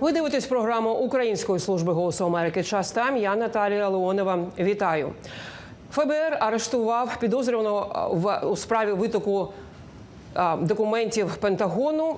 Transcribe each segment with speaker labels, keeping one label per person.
Speaker 1: Ви дивитесь програму Української служби голосу Америки. Час там. Я Наталія Леонова. Вітаю. ФБР арештував підозрюваного в у справі витоку документів Пентагону.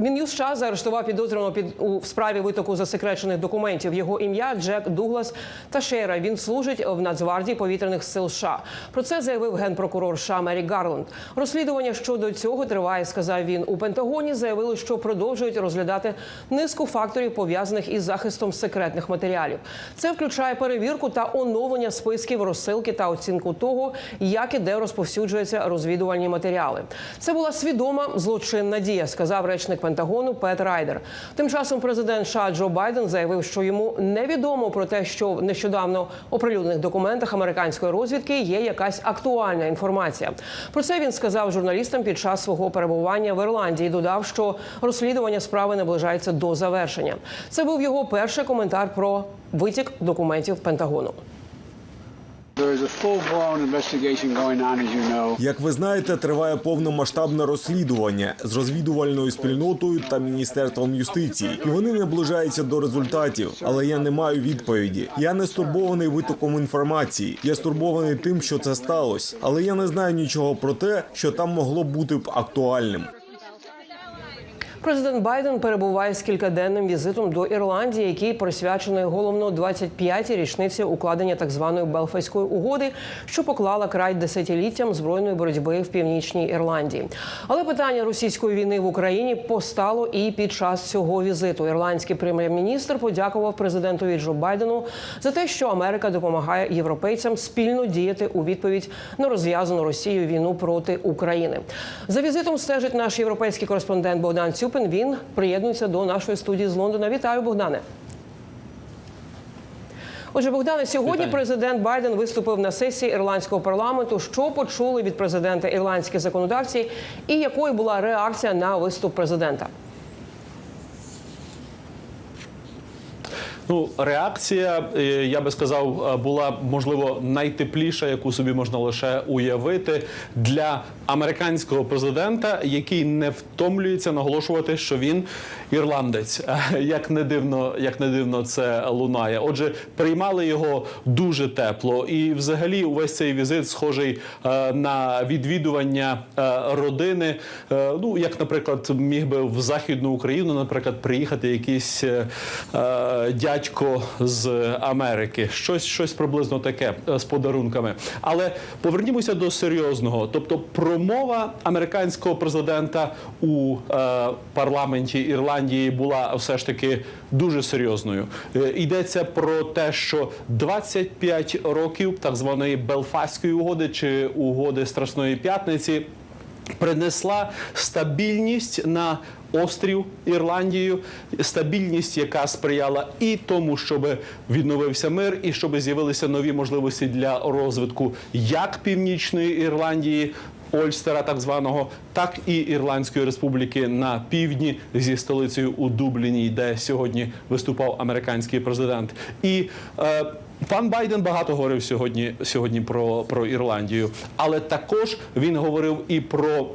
Speaker 1: Мін'юз США заарештував підозрюваного під у справі витоку засекречених документів. Його ім'я Джек Дуглас Ташера. Він служить в Нацгвардії повітряних сил США. Про це заявив генпрокурор США Мері Гарланд. Розслідування щодо цього триває, сказав він. У Пентагоні заявили, що продовжують розглядати низку факторів пов'язаних із захистом секретних матеріалів. Це включає перевірку та оновлення списків розсилки та оцінку того, як і де розповсюджуються розвідувальні матеріали. Це була свідома злочинна дія, сказав речник Пентагону Пет Райдер. Тим часом президент США Джо Байден заявив, що йому невідомо про те, що в нещодавно оприлюднених документах американської розвідки є якась актуальна інформація. Про це він сказав журналістам під час свого перебування в Ірландії. Додав, що розслідування справи наближається до завершення. Це був його перший коментар про витік документів Пентагону.
Speaker 2: Як ви знаєте, триває повномасштабне розслідування з розвідувальною спільнотою та міністерством юстиції, і вони наближаються до результатів. Але я не маю відповіді. Я не стурбований витоком інформації. Я стурбований тим, що це сталося. Але я не знаю нічого про те, що там могло бути б актуальним.
Speaker 1: Президент Байден перебуває з кількаденним візитом до Ірландії, який присвячений головно 25-й річниці укладення так званої Белфаської угоди, що поклала край десятиліттям збройної боротьби в північній Ірландії. Але питання російської війни в Україні постало і під час цього візиту. Ірландський прем'єр-міністр подякував президентові Джо Байдену за те, що Америка допомагає європейцям спільно діяти у відповідь на розв'язану Росією війну проти України. За візитом стежить наш європейський кореспондент Богдан Цюпин. Він приєднується до нашої студії з Лондона. Вітаю, Богдане. Отже, Богдане, сьогодні
Speaker 3: Вітаю.
Speaker 1: президент Байден виступив на сесії ірландського парламенту. Що почули від президента ірландські законодавці, і якою була реакція на виступ президента?
Speaker 3: Ну, реакція, е, я би сказав, е, була можливо найтепліша, яку собі можна лише уявити для американського президента, який не втомлюється наголошувати, що він ірландець. Е, Як не дивно, як не дивно це лунає. Отже, приймали його дуже тепло, і взагалі увесь цей візит схожий на відвідування родини. Ну, як, наприклад, міг би в західну Україну, наприклад, приїхати якийсь е, дядько з Америки. Щось, щось приблизно таке е, з подарунками. Але повернімося до серйозного. Тобто, промова американського президента у е, парламенті Ірландії була все ж таки дуже серйозною. Е, йдеться про те, що 25 років так званої Белфастської угоди чи угоди Страсної п'ятниці принесла стабільність на острів Ірландію, стабільність, яка сприяла і тому, щоб відновився мир, і щоб з'явилися нові можливості для розвитку як північної Ірландії. Ольстера, так званого, так і Ірландської республіки на півдні зі столицею у Дубліні, де сьогодні виступав американський президент. І е, Пан Байден багато говорив сьогодні, сьогодні про, про Ірландію, але також він говорив і про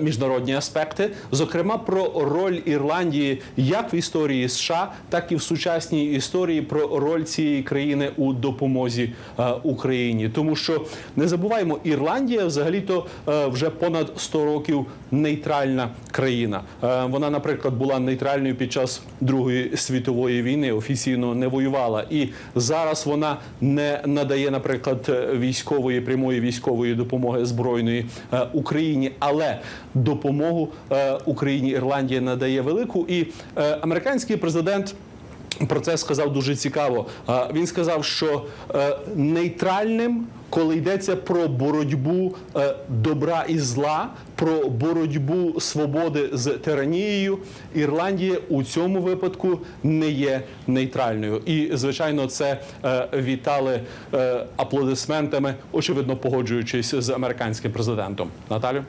Speaker 3: міжнародні аспекти, зокрема про роль Ірландії як в історії США, так і в сучасній історії про роль цієї країни у допомозі е, Україні. Тому що не забуваємо, Ірландія взагалі-то е, вже понад 100 років нейтральна країна. Е, вона, наприклад, була нейтральною під час Другої світової війни, офіційно не воювала, і зараз вона не надає, наприклад, військової прямої військової допомоги збройної е, Україні, але допомогу е, Україні Ірландія надає велику. І е, американський президент. Про це сказав дуже цікаво. Е, Він сказав, що нейтральним, коли йдеться про боротьбу е, добра і зла, про боротьбу свободи з тиранією, Ірландія у цьому випадку не є нейтральною. І звичайно, це е, вітали е, аплодисментами, очевидно погоджуючись з американським президентом. Наталю.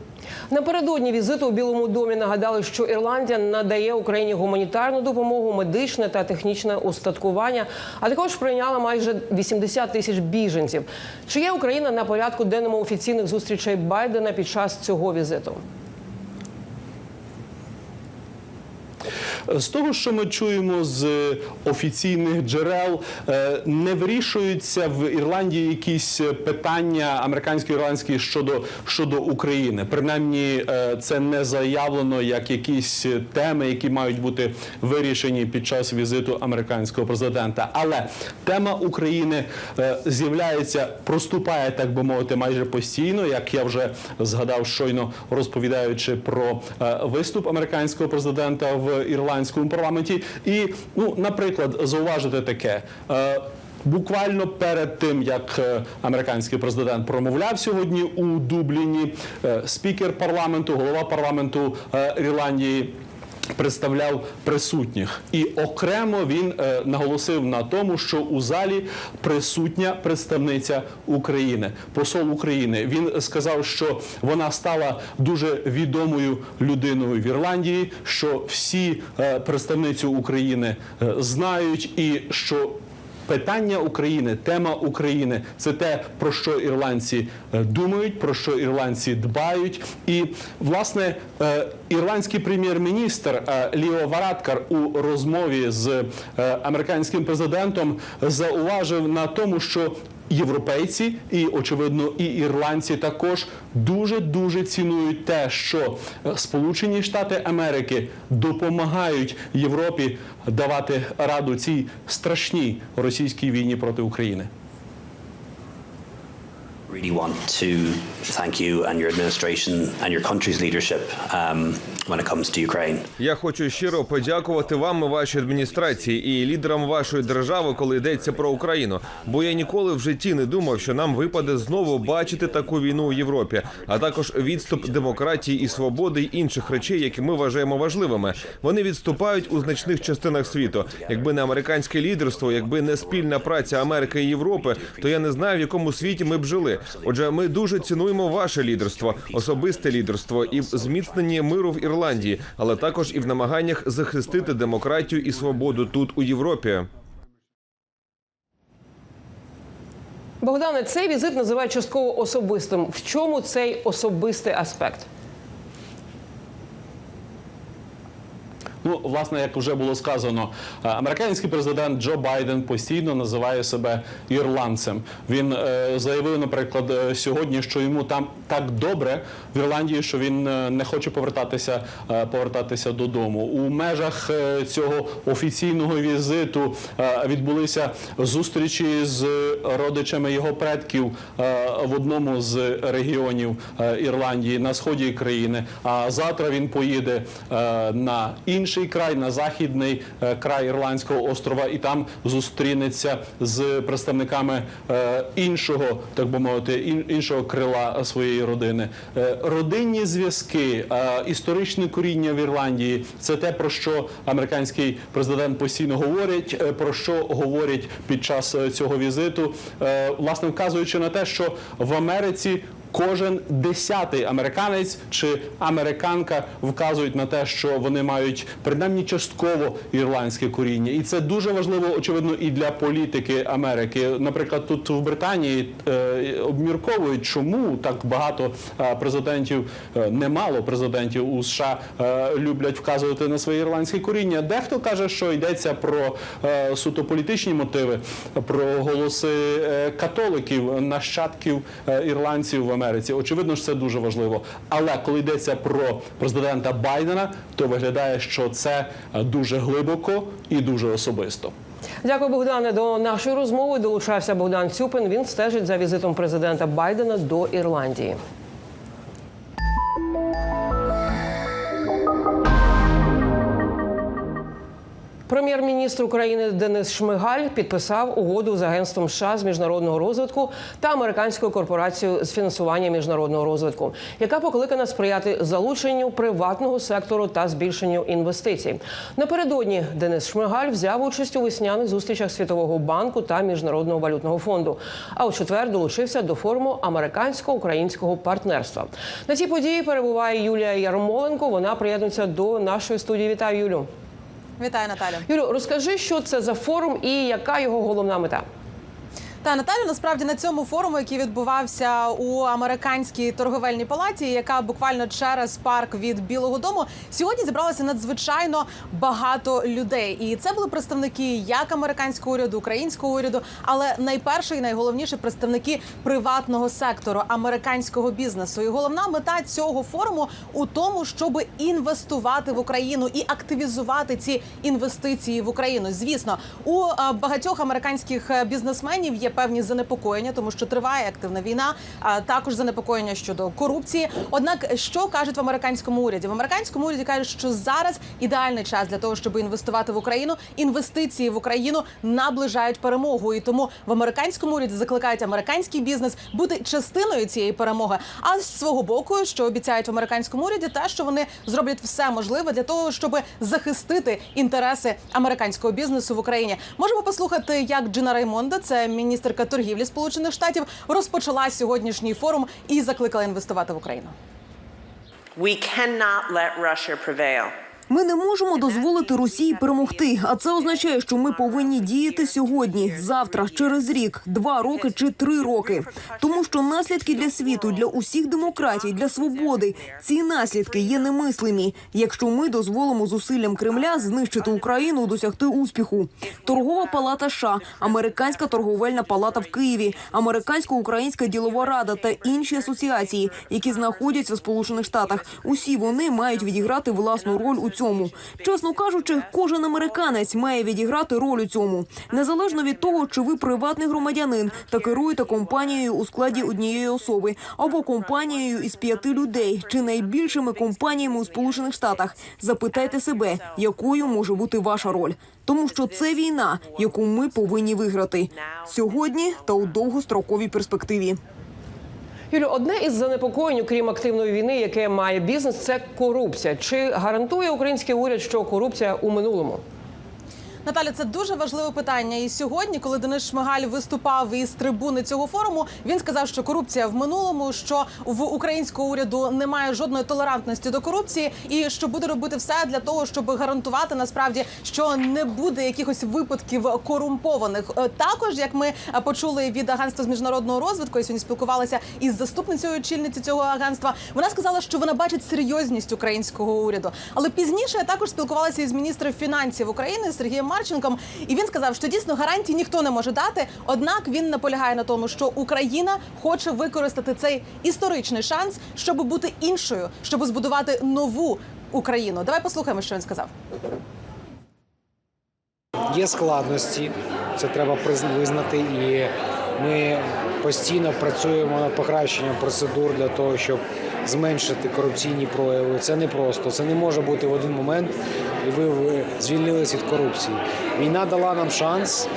Speaker 1: Напередодні візиту у Білому домі нагадали, що Ірландія надає Україні гуманітарну допомогу, медичне та технічне устаткування, а також прийняла майже 80 тисяч біженців. Чи є Україна на порядку денному офіційних зустрічей Байдена під час цього візиту?
Speaker 3: З того, що ми чуємо з офіційних джерел, е, не вирішуються в Ірландії якісь питання американсько-ірландські щодо, щодо України. Принаймні, е, це не заявлено як якісь теми, які мають бути вирішені під час візиту американського президента. Але тема України е, з'являється, проступає, так би мовити, майже постійно, як я вже згадав щойно, розповідаючи про виступ американського президента в ірландському парламенті. І, ну, наприклад, зауважити таке. е, Буквально перед тим, як е, американський президент промовляв сьогодні у Дубліні, е, спікер парламенту, голова парламенту Ірландії представляв присутніх, і окремо він е, наголосив на тому, що у залі присутня представниця України, посол України. Він сказав, що вона стала дуже відомою людиною в Ірландії, що всі представниці представницю України е, знають, і що Питання України, тема України це те, про що ірландці е, думають, про що ірландці дбають. І власне е, ірландський прем'єр-міністр е, Ліо Варадкар у розмові з американським президентом зауважив на тому, що Європейці і очевидно і ірландці також дуже дуже цінують те, що е, Сполучені Штати Америки допомагають Європі давати раду цій страшній російській війні проти України.
Speaker 4: really want to thank you and your administration and um.
Speaker 5: Я хочу щиро подякувати вам і вашій адміністрації і лідерам вашої держави, коли йдеться про Україну. Бо я ніколи в житті не думав, що нам випаде знову бачити таку війну у Європі, а також відступ демократії і свободи й інших речей, які ми вважаємо важливими. Вони відступають у значних частинах світу. Якби не американське лідерство, якби не спільна праця Америки і Європи, то я не знаю, в якому світі ми б жили. Отже, ми дуже цінуємо ваше лідерство, особисте лідерство і в зміцненні миру в Ірландії, але також і в намаганнях захистити демократію і свободу тут у Європі.
Speaker 1: Богдане, цей візит називають частково особистим. В чому цей особистий аспект?
Speaker 3: Ну, власне, як вже було сказано, е, американський президент Джо Байден постійно називає себе ірландцем. Він е, заявив, наприклад, е, сьогодні, що йому там так добре в Ірландії, що він не хоче повертатися, повертатися додому. У межах цього офіційного візиту відбулися зустрічі з родичами його предків в одному з регіонів Ірландії на сході країни. А завтра він поїде на інший край, на західний е, край Ірландського острова, і там зустрінеться з представниками е, іншого, так би мовити, іншого крила своєї родини. Е, Родинні зв'язки, історичне коріння в Ірландії це те, про що американський президент постійно говорить, про що говорять під час цього візиту, власне вказуючи на те, що в Америці Кожен десятий американець чи американка вказують на те, що вони мають принаймні частково ірландське коріння, і це дуже важливо, очевидно, і для політики Америки. Наприклад, тут в Британії е, обмірковують, чому так багато е, президентів, е, немало президентів у США люблять вказувати на своє ірландське коріння. Дехто каже, що йдеться про суто політичні мотиви, про голоси католиків, нащадків ірландців в Америці. Очевидно, що це дуже важливо. Але коли йдеться про президента Байдена, то виглядає, що це е, дуже глибоко і дуже особисто.
Speaker 1: Дякую, Богдане. До нашої розмови долучався Богдан Цюпин. Він стежить за візитом президента Байдена до Ірландії. Прем'єр-міністр України Денис Шмигаль підписав угоду з агентством США з міжнародного розвитку та американською корпорацією з фінансування міжнародного розвитку, яка покликана сприяти залученню приватного сектору та збільшенню інвестицій. Напередодні Денис Шмигаль взяв участь у весняних зустрічах Світового банку та міжнародного валютного фонду. А у четвер долучився до форуму американсько-українського партнерства. На цій події перебуває Юлія Ярмоленко. Вона приєднується до нашої студії. Вітаю, Юлю.
Speaker 6: Вітаю, Наталя.
Speaker 1: Юлю, розкажи, що це за форум і яка його головна мета?
Speaker 6: Та Наталю, насправді на цьому форуму, який відбувався у американській торговельній палаті, яка буквально через парк від Білого Дому, сьогодні зібралося надзвичайно багато людей. І це були представники як американського уряду, українського уряду, але найперше і найголовніше представники приватного сектору американського бізнесу. І головна мета цього форуму у тому, щоб інвестувати в Україну і активізувати ці інвестиції в Україну. Звісно, у е, багатьох американських е, бізнесменів є певні занепокоєння, тому що триває активна війна. А також занепокоєння щодо корупції. Однак, що кажуть в американському уряді? В американському уряді кажуть, що зараз ідеальний час для того, щоб інвестувати в Україну. Інвестиції в Україну наближають перемогу, і тому в американському уряді закликають американський бізнес бути частиною цієї перемоги. А з свого боку, що обіцяють в американському уряді, те, що вони зроблять все можливе для того, щоб захистити інтереси американського бізнесу в Україні. Можемо послухати, як Джина Раймонда, це міністерка торгівлі Сполучених Штатів, розпочала сьогоднішній форум і закликала інвестувати в Україну.
Speaker 7: We cannot let Russia prevail.
Speaker 8: Ми не можемо дозволити Росії перемогти. А це означає, що ми повинні діяти сьогодні, завтра, через рік, два роки чи три роки. Тому що наслідки для світу, для усіх демократій, для свободи ці наслідки є немислимі, якщо ми дозволимо зусиллям Кремля знищити Україну, досягти успіху. Торгова палата США, американська торговельна палата в Києві, американсько-українська ділова рада та інші асоціації, які знаходяться в Сполучених Штатах. Усі вони мають відіграти власну роль у цьому. Чесно кажучи, кожен американець має відіграти роль у цьому, незалежно від того, чи ви приватний громадянин та керуєте компанією у складі однієї особи, або компанією із п'яти людей, чи найбільшими компаніями у Сполучених Штатах. Запитайте себе, якою може бути ваша роль, тому що це війна, яку ми повинні виграти сьогодні та у довгостроковій перспективі.
Speaker 1: Юлю, одне із занепокоєнь, крім активної війни, яке має бізнес, це корупція. Чи гарантує український уряд, що корупція у минулому?
Speaker 6: Наталя, це дуже важливе питання. І сьогодні, коли Денис Шмигаль виступав із трибуни цього форуму, він сказав, що корупція в минулому, що в українського уряду немає жодної толерантності до корупції, і що буде робити все для того, щоб гарантувати насправді, що не буде якихось випадків корумпованих. Е, Також, як ми е, почули від агентства з міжнародного розвитку, я сьогодні спілкувалася із заступницею очільниці цього агентства. Вона сказала, що вона бачить серйозність українського уряду. Але пізніше я також спілкувалася із міністром фінансів України Сергієм Марченком, і він сказав, що дійсно гарантій ніхто не може дати. Однак він наполягає на тому, що Україна хоче використати цей історичний шанс, щоб бути іншою, щоб збудувати нову Україну. Давай послухаємо, що він сказав.
Speaker 9: Є складності, це треба визнати, і ми постійно працюємо над покращенням процедур для того, щоб зменшити корупційні прояви. Це не просто, це не може бути в один момент, і ви звільнилися від корупції. Війна дала нам шанс.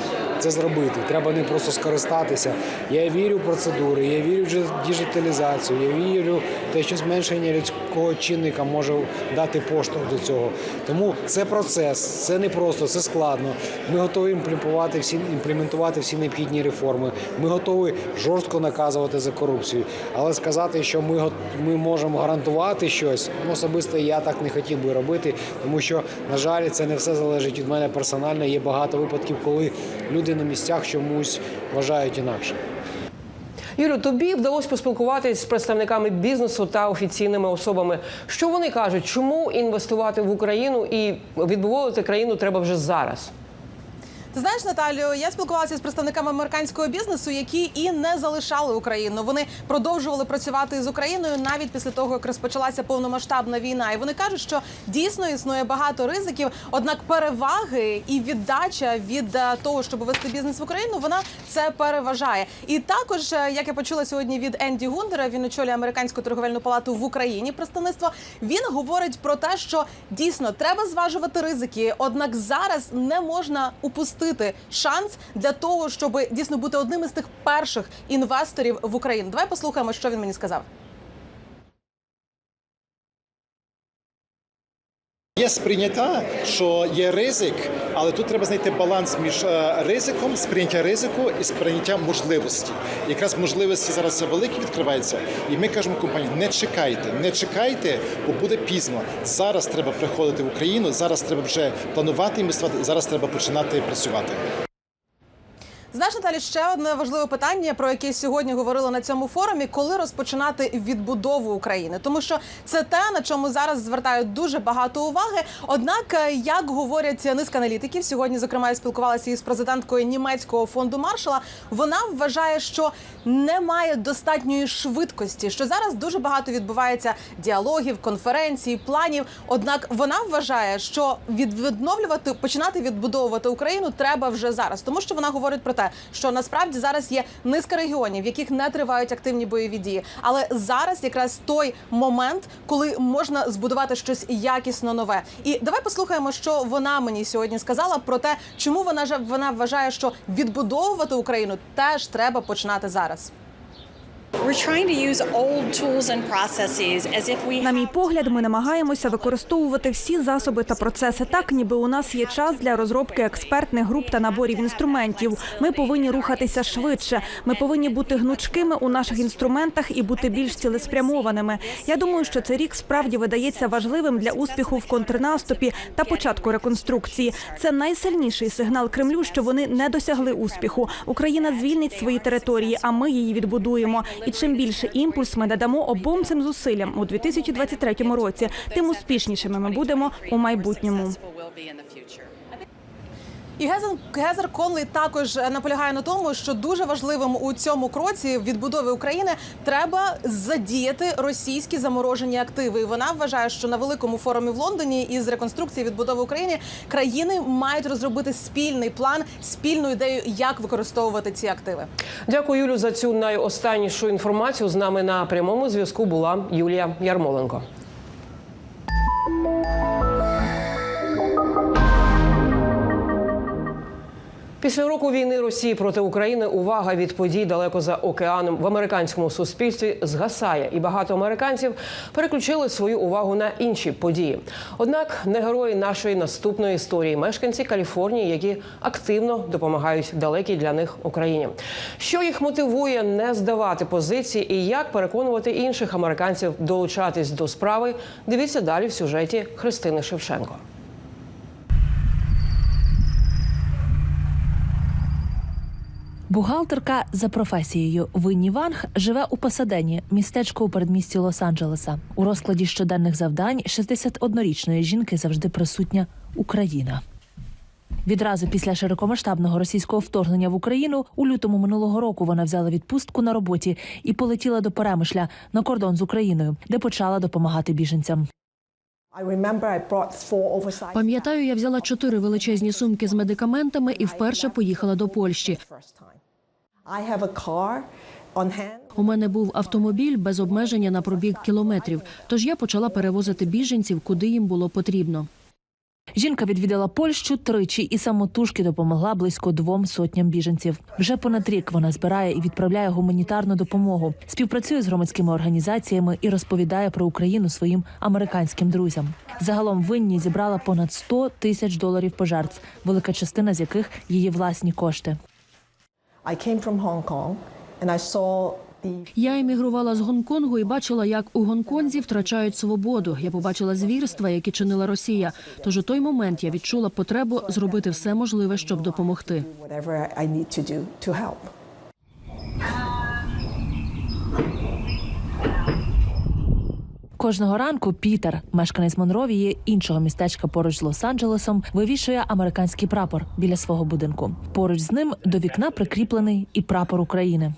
Speaker 9: Це зробити. Треба не просто скористатися. Я вірю в процедури, я вірю в діджиталізацію, я вірю в те, що зменшення людського чинника може дати поштовх до цього. Тому це процес, це не просто, це складно. Ми готові імплементувати всі імплементувати всі необхідні реформи. Ми готові жорстко наказувати за корупцію. Але сказати, що ми ми можемо гарантувати щось, ну особисто я так не хотів би робити, тому що на жаль, це не все залежить від мене персонально. Є багато випадків, коли люди на місцях чомусь вважають інакше.
Speaker 1: Юлю, тобі вдалося поспілкуватись з представниками бізнесу та офіційними особами. Що вони кажуть, чому інвестувати в Україну і відбувати країну треба вже зараз?
Speaker 6: Ти знаєш, Наталю, я спілкувалася з представниками американського бізнесу, які і не залишали Україну. Вони продовжували працювати з Україною навіть після того, як розпочалася повномасштабна війна. І вони кажуть, що дійсно існує багато ризиків. Однак переваги і віддача від е, того, щоб вести бізнес в Україну, вона це переважає. І також, е, як я почула сьогодні від Енді Гундера, він очолює американську торговельну палату в Україні. Представництво він говорить про те, що дійсно треба зважувати ризики. Однак зараз не можна упустити шанс для того, щоб дійсно бути одним із тих перших інвесторів в Україну. Давай послухаємо, що він мені сказав.
Speaker 10: Є сприйняття, що є ризик, але тут треба знайти баланс між е, ризиком, сприйняття ризику і сприйняттям можливості. Якраз можливості зараз великі відкриваються, і ми кажемо компанії: не чекайте, не чекайте, бо буде пізно. Зараз треба приходити в Україну, зараз треба вже планувати і зараз треба починати працювати.
Speaker 6: Знаєш, Наталі, ще одне важливе питання, про яке сьогодні говорили на цьому форумі: коли розпочинати відбудову України, тому що це те, на чому зараз звертають дуже багато уваги. Однак, е, як говорять низка аналітиків, сьогодні, зокрема, я спілкувалася із президенткою німецького фонду Маршала. Вона вважає, що немає достатньої швидкості, що зараз дуже багато відбувається діалогів, конференцій, планів. Однак вона вважає, що від- відновлювати, починати відбудовувати Україну треба вже зараз, тому що вона говорить про те, що насправді зараз є низка регіонів, в яких не тривають активні бойові дії. Але зараз якраз той момент, коли можна збудувати щось якісно нове. І давай послухаємо, що вона мені сьогодні сказала про те, чому вона вона вважає, що відбудовувати Україну теж треба починати зараз.
Speaker 11: На мій погляд, ми намагаємося використовувати всі засоби та процеси так, ніби у нас є час для розробки експертних груп та наборів інструментів. Ми повинні рухатися швидше. Ми повинні бути гнучкими у наших інструментах і бути більш цілеспрямованими. Я думаю, що цей рік справді видається важливим для успіху в контрнаступі та початку реконструкції. Це найсильніший сигнал Кремлю, що вони не досягли успіху. Україна звільнить свої території, а ми її відбудуємо. І чим більше імпульс ми надамо обом цим зусиллям у 2023 році, тим успішнішими ми будемо у майбутньому.
Speaker 12: will be in the future.
Speaker 6: І Гезер, Гезер Конлey також е, наполягає на тому, що дуже важливим у цьому кроці відбудови України треба задіяти російські заморожені активи. І вона вважає, що на великому форумі в Лондоні із реконструкції відбудови України країни мають розробити спільний план, спільну ідею, як використовувати ці активи.
Speaker 1: Дякую, Юлю, за цю найостаннішу інформацію. З нами на прямому зв'язку була Юлія Ярмоленко. Після року війни Росії проти України увага від подій далеко за океаном в американському суспільстві згасає, і багато американців переключили свою увагу на інші події. Однак не герої нашої наступної історії мешканці Каліфорнії, які активно допомагають далекій для них Україні. Що їх мотивує не здавати позиції і як переконувати інших американців долучатись до справи? Дивіться далі в сюжеті Христини Шевченко.
Speaker 13: Бухгалтерка за професією Винні Ванг живе у Пасадені, містечко у передмісті Лос-Анджелеса. У розкладі щоденних завдань 61-річної жінки завжди присутня Україна. Відразу після широкомасштабного російського вторгнення в Україну у лютому минулого року вона взяла відпустку на роботі і полетіла до Перемишля на кордон з Україною, де почала допомагати біженцям.
Speaker 14: Пам'ятаю, я взяла чотири величезні сумки з медикаментами і вперше поїхала до Польщі. У мене був автомобіль без обмеження на пробіг кілометрів. Тож я почала перевозити біженців, куди їм було потрібно.
Speaker 13: Жінка відвідала Польщу тричі і самотужки допомогла близько двом сотням біженців. Вже понад рік вона збирає і відправляє гуманітарну допомогу, співпрацює з громадськими організаціями і розповідає про Україну своїм американським друзям. Загалом винні зібрала понад 100 тисяч доларів пожертв, велика частина з яких її власні кошти.
Speaker 14: Я емігрувала з Гонконгу і бачила, як у Гонконзі втрачають свободу. Я побачила звірства, які чинила Росія. Тож у той момент я відчула потребу зробити все можливе, щоб допомогти.
Speaker 13: Кожного ранку Пітер, мешканець Монровії, іншого містечка поруч з Лос-Анджелесом, вивішує американський прапор біля свого будинку. Поруч з ним до вікна прикріплений і прапор України.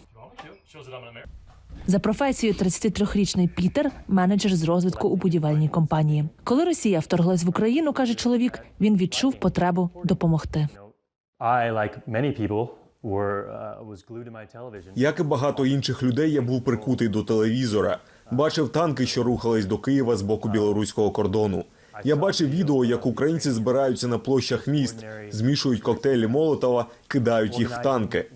Speaker 13: За професією 33-річний Пітер менеджер з розвитку у будівельній компанії. Коли Росія вторглась в Україну, каже чоловік, він відчув потребу допомогти.
Speaker 2: Як і багато інших людей, я був прикутий до телевізора. Бачив танки, що рухались до Києва з боку білоруського кордону. Я бачив відео, як українці збираються на площах міст, змішують коктейлі Молотова, кидають їх в танки.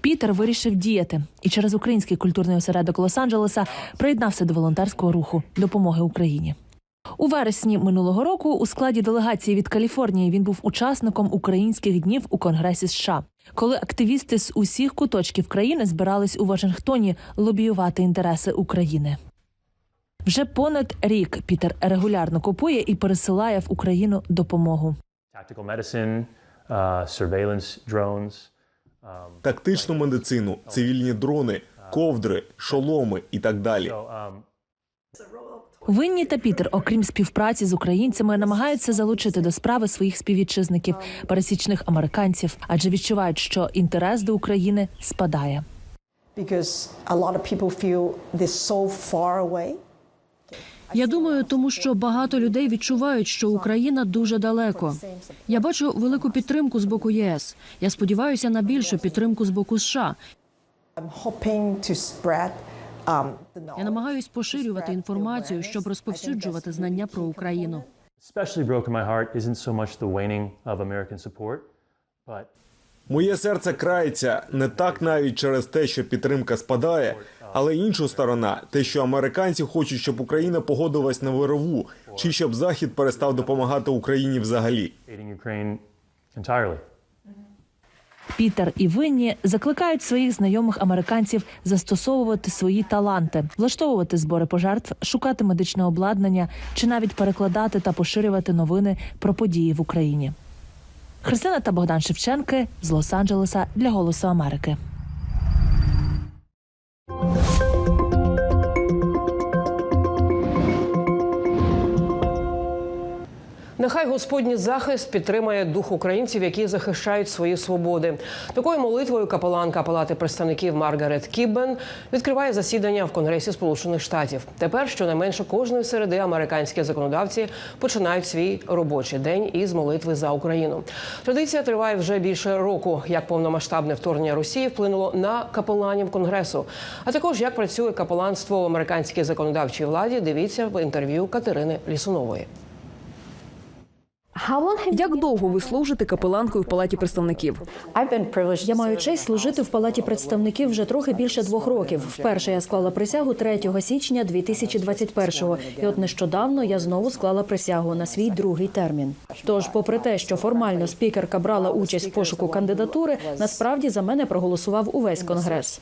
Speaker 13: Пітер вирішив діяти і через український культурний осередок Лос-Анджелеса приєднався до волонтерського руху допомоги Україні. У вересні минулого року у складі делегації від Каліфорнії він був учасником українських днів у Конгресі США, коли активісти з усіх куточків країни збирались у Вашингтоні лобіювати інтереси України. Вже понад рік Пітер регулярно купує і пересилає в Україну допомогу.
Speaker 15: uh.
Speaker 2: Тактичну медицину, цивільні дрони, ковдри, шоломи і так далі.
Speaker 13: Винні та Пітер, окрім співпраці з українцями, намагаються залучити до справи своїх співвітчизників, пересічних американців, адже відчувають, що інтерес до України спадає.
Speaker 14: Я думаю, тому що багато людей відчувають, що Україна дуже далеко. Я бачу велику підтримку з боку ЄС. Я сподіваюся на більшу підтримку з боку США. Я намагаюсь поширювати інформацію, щоб розповсюджувати знання про Україну.
Speaker 15: Especially broken my heart isn't so much the waning of American support, but
Speaker 2: Моє серце крається не так навіть через те, що підтримка спадає, але інша сторона те, що американці хочуть, щоб Україна погодилась на вирову, чи щоб Захід перестав допомагати Україні взагалі.
Speaker 13: Пітер і Винні закликають своїх знайомих американців застосовувати свої таланти, влаштовувати збори пожертв, шукати медичне обладнання чи навіть перекладати та поширювати новини про події в Україні. Христина та Богдан Шевченки з Лос-Анджелеса для Голосу Америки.
Speaker 1: Нехай Господній захист підтримає дух українців, які захищають свої свободи. Такою молитвою капеланка Палати представників Маргарет Кіббен відкриває засідання в Конгресі Сполучених Штатів. Тепер щонайменше кожної середи американські законодавці починають свій робочий день із молитви за Україну. Традиція триває вже більше року. Як повномасштабне вторгнення Росії вплинуло на капеланів Конгресу, а також як працює капеланство в американській законодавчій владі. Дивіться в інтерв'ю Катерини Лісунової.
Speaker 8: Як довго ви служите капеланкою в палаті представників?
Speaker 14: Я маю честь служити в палаті представників вже трохи більше двох років. Вперше я склала присягу 3 січня 2021-го. І от нещодавно я знову склала присягу на свій другий термін. Тож, попри те, що формально спікерка брала участь в пошуку кандидатури, насправді за мене проголосував увесь конгрес.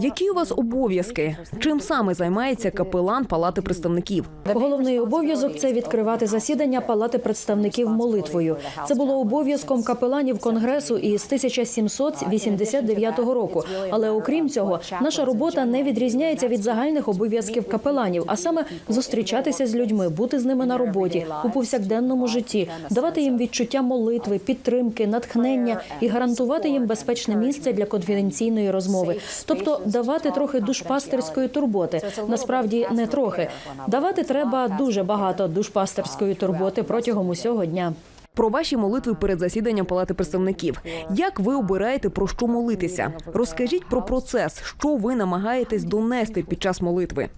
Speaker 8: Які у вас обов'язки? Чим саме займається капелан палати представників?
Speaker 14: Головний обов'язок це відкривати засідання палати представників молитвою. Це було обов'язком капеланів конгресу із 1789 року. Але окрім цього, наша робота не відрізняється від загальних обов'язків капеланів, а саме зустрічатися з людьми, бути з ними на роботі у повсякденному житті, давати їм відчуття молитви, підтримки, натхнення і гарантувати їм безпечне місце для конфіденційної розмови. Тобто давати трохи душпастерської турботи. Насправді не трохи. Давати треба дуже багато душпастерської турботи протягом усього дня.
Speaker 8: Про ваші молитви перед засіданням палати представників. Як ви обираєте про що молитися? Розкажіть про процес, що ви намагаєтесь донести під час молитви.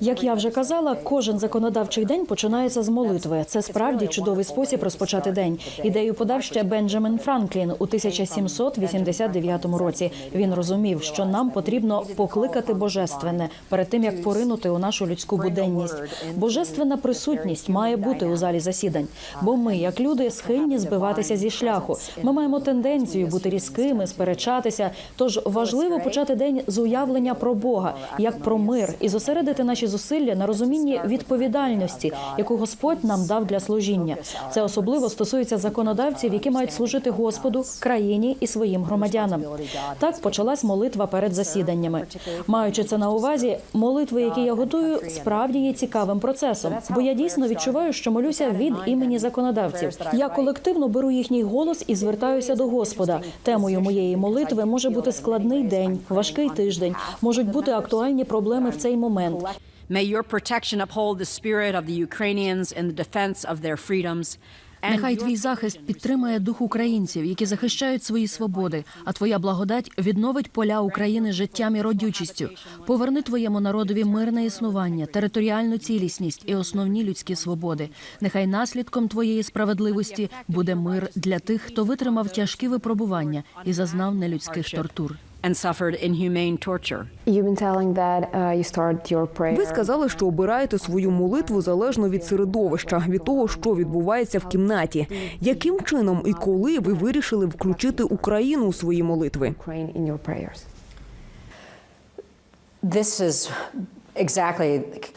Speaker 14: Як я вже казала, кожен законодавчий день починається з молитви. Це справді чудовий спосіб розпочати день. Ідею подав ще Бенджамін Франклін у 1789 році. Він розумів, що нам потрібно покликати божественне перед тим як поринути у нашу людську буденність. Божественна присутність має бути у залі засідань, бо ми, як люди, схильні збиватися зі шляху. Ми маємо тенденцію бути різкими, сперечатися. Тож важливо почати день з уявлення про Бога як про мир і зосередити наші зусилля на розумінні відповідальності, яку Господь нам дав для служіння. Це особливо стосується законодавців, які мають служити Господу, країні і своїм громадянам. Так почалась молитва перед засіданнями. Маючи це на увазі, молитви, які я готую, справді є цікавим процесом, бо я дійсно відчуваю, що молюся від імені законодавців. Я колективно беру їхній голос і звертаюся до Господа. Темою моєї молитви може бути складний день, важкий тиждень, можуть бути актуальні проблеми в цей момент.
Speaker 16: May your protection uphold the spirit of the Ukrainians in the defense of their freedoms.
Speaker 14: Нехай твій захист підтримує дух українців, які захищають свої свободи. А твоя благодать відновить поля України життям і родючістю. Поверни твоєму народові мирне існування, територіальну цілісність і основні людські свободи. Нехай наслідком твоєї справедливості буде мир для тих, хто витримав тяжкі випробування і зазнав нелюдських тортур.
Speaker 16: And suffered inhumane torture.
Speaker 8: Ви сказали, що обираєте свою молитву залежно від середовища, від того, що відбувається в кімнаті. Яким чином і коли ви вирішили включити Україну у свої молитви?
Speaker 17: This is.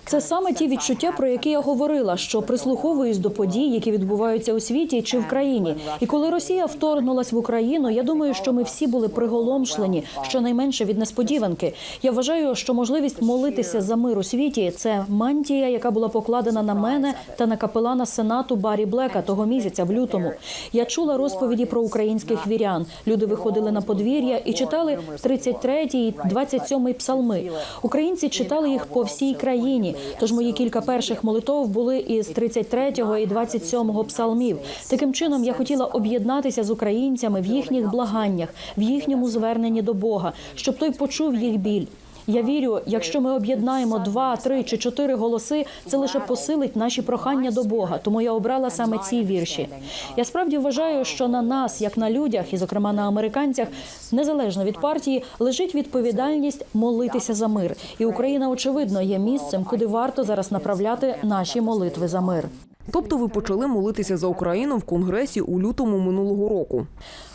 Speaker 14: Це саме ті відчуття, про які я говорила, що прислуховуюсь до подій, які відбуваються у світі чи в країні. І коли Росія вторгнулась в Україну, я думаю, що ми всі були приголомшлені, щонайменше від несподіванки. Я вважаю, що можливість молитися за мир у світі це мантія, яка була покладена на мене та на капелана сенату Барі Блека того місяця в лютому. Я чула розповіді про українських вірян. Люди виходили на подвір'я і читали 33 і 27 псалми. Українці читали їх по всій країні. Тож мої кілька перших молитов були із 33 і 27 псалмів. Таким чином я хотіла об'єднатися з українцями в їхніх благаннях, в їхньому зверненні до Бога, щоб той почув їх біль. Я вірю, якщо ми об'єднаємо два, три чи чотири голоси, це лише посилить наші прохання до Бога. Тому я обрала саме ці вірші. Я справді вважаю, що на нас, як на людях, і зокрема на американцях, незалежно від партії, лежить відповідальність молитися за мир. І Україна, очевидно, є місцем, куди варто зараз направляти наші молитви за мир.
Speaker 8: Тобто ви почали молитися за Україну в Конгресі у лютому минулого року.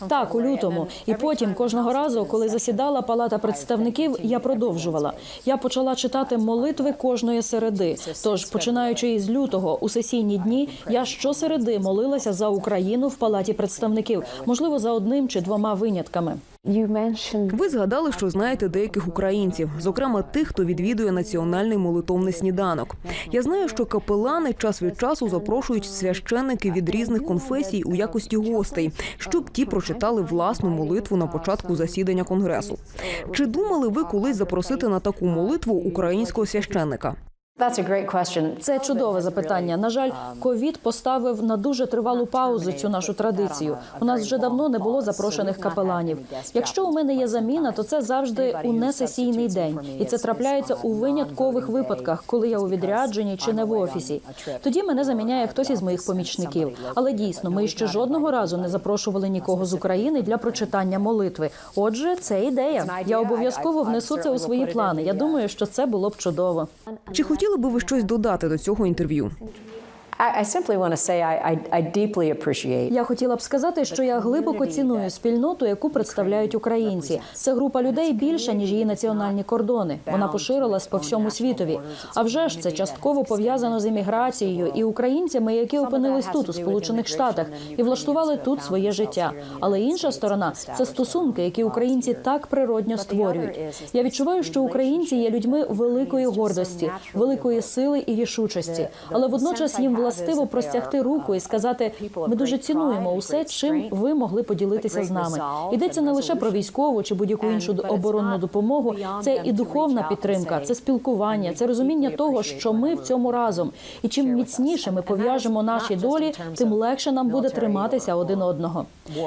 Speaker 14: Так, у лютому, і потім кожного разу, коли засідала Палата представників, я продовжувала. Я почала читати молитви кожної середи. Тож, починаючи із лютого, у сесійні дні, я щосереди молилася за Україну в Палаті представників, можливо, за одним чи двома винятками.
Speaker 8: Ви згадали, що знаєте деяких українців, зокрема тих, хто відвідує національний молитовний сніданок. Я знаю, що капелани час від часу запрошують священники від різних конфесій у якості гостей, щоб ті прочитали власну молитву на початку засідання конгресу. Чи думали ви колись запросити на таку молитву українського священника?
Speaker 14: Це чудове запитання. На жаль, ковід поставив на дуже тривалу паузу цю нашу традицію. У нас вже давно не було запрошених капеланів. Якщо у мене є заміна, то це завжди у несесійний день, і це трапляється у виняткових випадках, коли я у відрядженні чи не в офісі. Тоді мене заміняє хтось із моїх помічників. Але дійсно, ми ще жодного разу не запрошували нікого з України для прочитання молитви. Отже, це ідея. Я обов'язково внесу це у свої плани. Я думаю, що це було б чудово.
Speaker 8: Чи хотіли би ви щось додати до цього інтерв'ю?
Speaker 14: Я хотіла б сказати, що я глибоко ціную спільноту, яку представляють українці. Це група людей більша ніж її національні кордони. Вона поширилась по всьому світові. А вже ж це частково пов'язано з імміграцією і українцями, які опинились тут, у Сполучених Штатах, і влаштували тут своє життя. Але інша сторона це стосунки, які українці так природньо створюють. Я відчуваю, що українці є людьми великої гордості, великої сили і рішучості, але водночас їм властиво простягти руку і сказати: ми дуже цінуємо усе, чим ви могли поділитися з нами. Йдеться не лише про військову чи будь-яку іншу оборонну допомогу. Це і духовна підтримка, це спілкування, це розуміння того, що ми в цьому разом. І чим міцніше ми пов'яжемо наші долі, тим легше нам буде триматися один одного.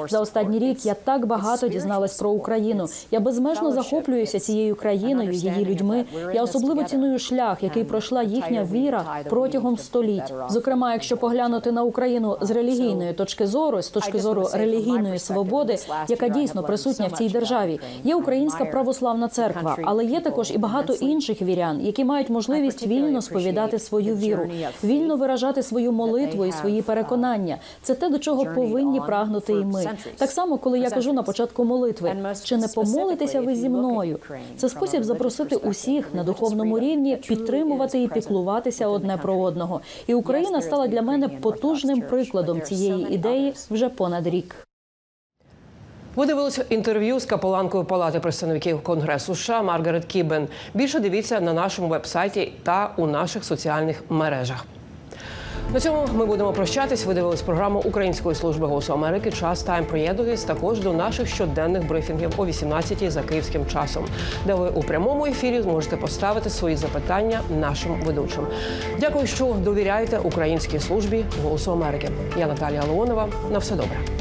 Speaker 14: За останній рік я так багато дізналась про Україну. Я безмежно захоплююся цією країною, її людьми. Я особливо ціную шлях, який пройшла їхня віра протягом століть. Зокрема, якщо поглянути на Україну з релігійної точки зору, з точки зору релігійної свободи, яка дійсно присутня в цій державі, є Українська православна церква, але є також і багато інших вірян, які мають можливість вільно сповідати свою віру, вільно виражати свою молитву і свої переконання. Це те, до чого повинні прагнути і ми. Так само, коли я кажу на початку молитви, чи не помолитеся ви зі мною? Це спосіб запросити усіх на духовному рівні підтримувати і піклуватися одне про одного. І Україна стала для мене потужним прикладом цієї ідеї вже понад рік.
Speaker 1: Ви дивилися інтерв'ю з капеланкою Палати представників Конгресу США Маргарет Кібен. Більше дивіться на нашому вебсайті та у наших соціальних мережах. На цьому ми будемо прощатись. Ви дивились програму Української служби голосу Америки. Час тайм приєднуйтесь також до наших щоденних брифінгів о 18-й за київським часом, де ви у прямому ефірі зможете поставити свої запитання нашим ведучим. Дякую, що довіряєте українській службі голосу Америки. Я Наталія Леонова. На все добре.